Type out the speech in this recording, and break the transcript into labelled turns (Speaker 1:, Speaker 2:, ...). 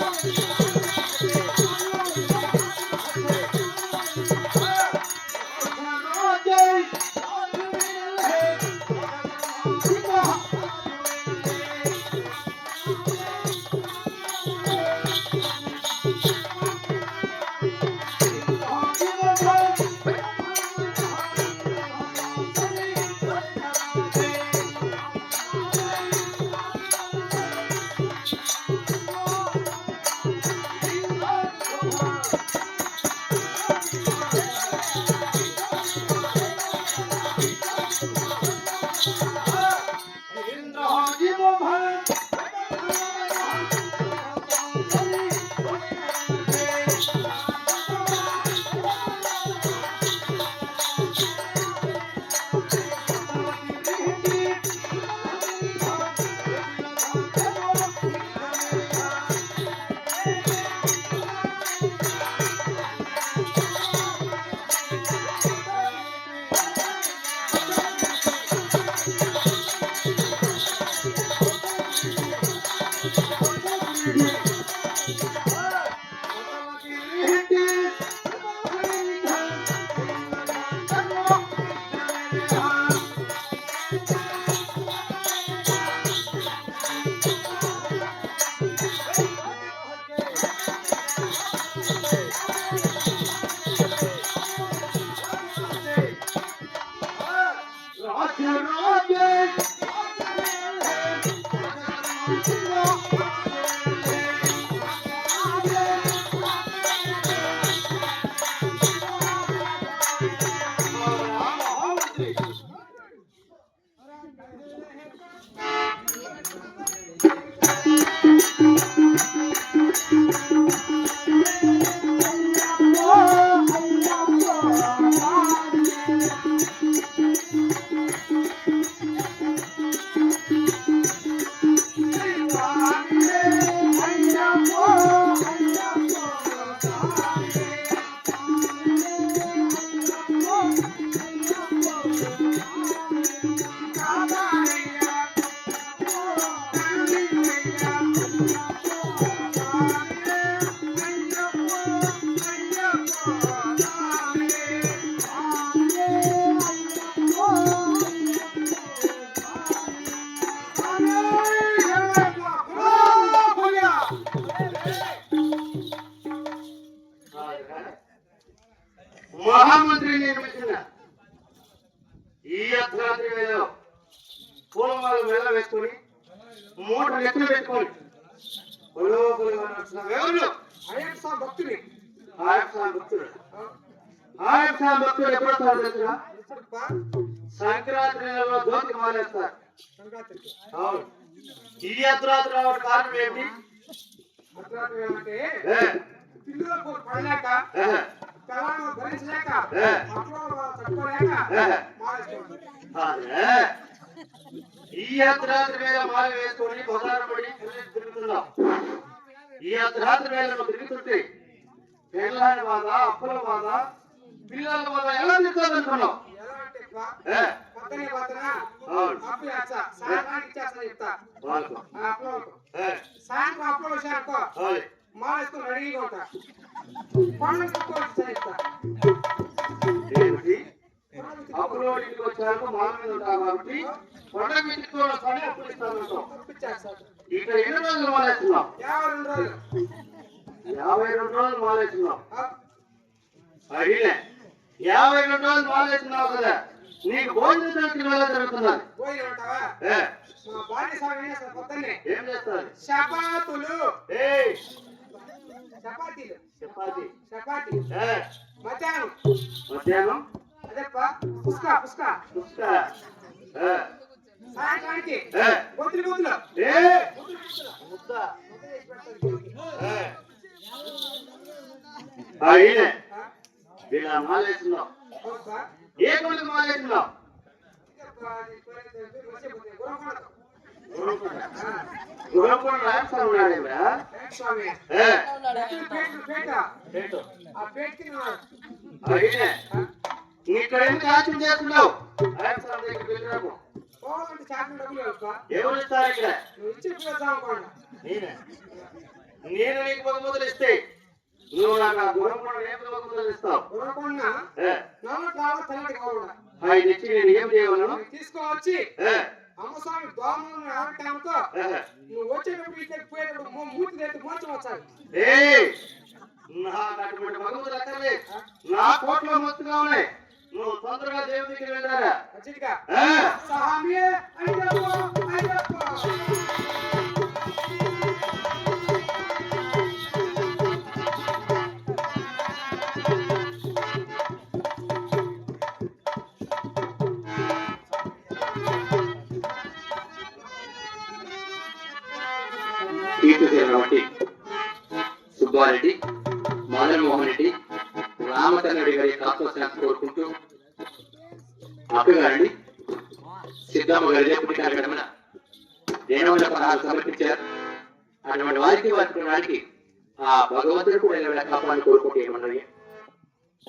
Speaker 1: Thank you. Thank you. Thank you. వేసుకొని మూట నెత్తులు పెట్టుకొని
Speaker 2: భక్తుని
Speaker 1: భక్తుడు ఎప్పుడు? సంక్రాంతి నెలలో జ్యోతికి మానేస్తారు అవును. ఈ అర్ధరాత్రి రావడం కారణం ఏమిటి?
Speaker 2: పిల్లలకు పడలేక పిల్లలను భరించలేక. అప్పుడు.
Speaker 1: ఈ అర్ధరాత్రి వేళ మాల వేసుకొని బజారు పడి పిల్లలు తిరుగుతున్నాం. ఈ అర్ధరాత్రి వేళ నువ్వు తిరుగుతుంటే పిల్లల బాధ అప్పుల బాధ పిల్లల బాధ ఎలా తిరుగుతుందనుకున్నావు
Speaker 2: సాయంత్రం అప్పులో
Speaker 1: అవును.
Speaker 2: మానేసుకుని రెడీగా ఉంటా. పండుగ
Speaker 1: అప్పులో ఇంటికి వచ్చాక మాల మీద ఉంటావు కాబట్టి పండగ ఇంటికి కూడా పని అప్పులు ఇస్తాను ఇక్కడ ఎన్ని రోజులు మాలేస్తున్నావు
Speaker 2: యాభై రెండు రోజులు ఆ,
Speaker 1: అడిలే యాభై రెండు రోజులు మాలేస్తున్నావు కదా నీకు భోజనం
Speaker 2: పోయి ఉంటావా
Speaker 1: ఏ,
Speaker 2: చేస్తారు చపాతులు. చపాతీలు.
Speaker 1: చపాతి.
Speaker 2: చపాతీ మధ్యాహ్నం.
Speaker 1: మధ్యాహ్నం?
Speaker 2: పుష్క పుష్క
Speaker 1: ఏ,
Speaker 2: సాయంత్రానికి బొత్తులు
Speaker 1: ఏ, ముద్ద ఏ. కొండకు ఉన్నాడు
Speaker 2: స్వామి ఆ పేట కింద
Speaker 1: ఇక్కడ ఎందుకు ఆచరణ చేస్తున్నావు? రాయస్థానం దగ్గరికి వెళ్ళినాము
Speaker 2: పోవాలంటే చాకరీ డబ్బులు ఇవ్వప్ప.
Speaker 1: ఎవరు ఇస్తారు ఇక్కడ?
Speaker 2: నువ్వు ఇచ్చి పిలుద్దాం అనుకోండి
Speaker 1: నేనే. నేను నీకు బహుమతులు ఇస్తే నువ్వు నాకు ఆ గురకొండ ఏం ఇస్తావు?
Speaker 2: కావాలి కావాలి
Speaker 1: నేను ఏం చేయగలను?
Speaker 2: తీసుకొచ్చి అమ్మస్వామి
Speaker 1: ఏ,
Speaker 2: నువ్వు వచ్చేటప్పుడు ఇక్కడికి పోయేటప్పుడు మూతి తెచ్చి మోచం వచ్చాలి.
Speaker 1: ఏయ్, నాకు అటువంటి బహుమతులు అక్కర్లేదు నా కోట్లో మొత్తుగా ఉన్నాయి తొందరగా దేవుడి దగ్గరికి వెళ్ళారా ఏ,
Speaker 2: స్వామి అయ్యప్ప అయ్యప్ప
Speaker 3: చేరినటువంటి సుబ్బారెడ్డి మదన్ మోహన్ రెడ్డి రామచంద్రెడ్డి గారి ఆత్మశాంతి కోరుకుంటూ అక్కగారండి సిద్ధమ్మ గారి రేపు కార్యక్రమం దేనవల్ల పదాలు సమర్పించారు. అటువంటి వారికి వారి వారికి ఆ భగవంతుడు కూడా కాపాడు కోరుకుంటే కోరుకుంటూ ఏమన్నది